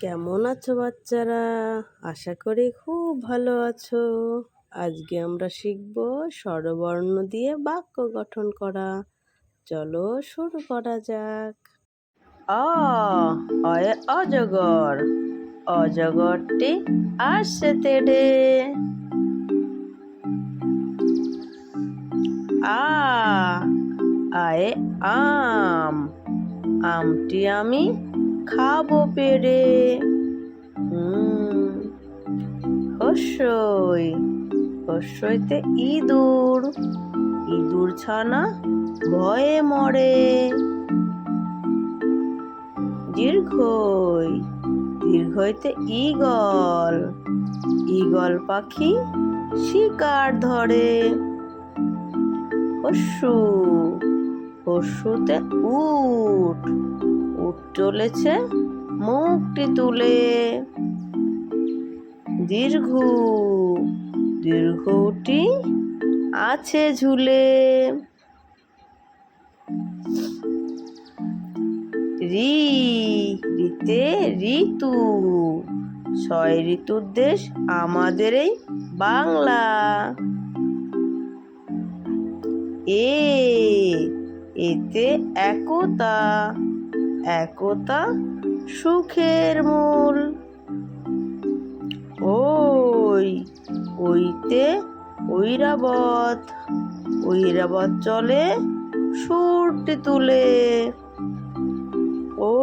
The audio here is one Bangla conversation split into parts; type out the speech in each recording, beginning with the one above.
কেমন আছো বাচ্চারা? আশা করি খুব ভালো আছো। আজকে আমরা শিখব স্বরবর্ণ দিয়ে বাক্য গঠন করা। চলো শুরু করা যাক। অ অজগর। অজগরটি আসছে তেড়ে। আ, আয়ে, আম। আমটি আমি খাব পেরে। হুম, হস্যই ইঁদুর। ইঁদুর ছানা ভয়ে মরে। দীর্ঘই, দীর্ঘইতে ঈগল। ঈগল পাখি শিকার ধরে। পশু পশুতে উট। চলেছে মুখটি তুলে। দীর্ঘ, দীর্ঘটি আছে ঝুলে। রি, রিতে ঋতু, ছয় ঋতুর দেশ আমাদের এই বাংলা। এ, এতে একতা একতা সুখের মূল। ওই, ওইতে ঐরাবত ঐরাবত চলে সুরটি তুলে। ও,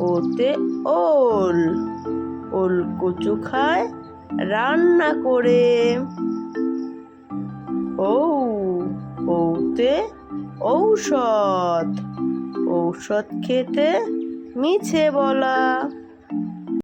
ওতে ওল ওল কচু খায় রান্না করে। ও, ওতে ঔষধ ঔষধ খেতে মিছে বলা।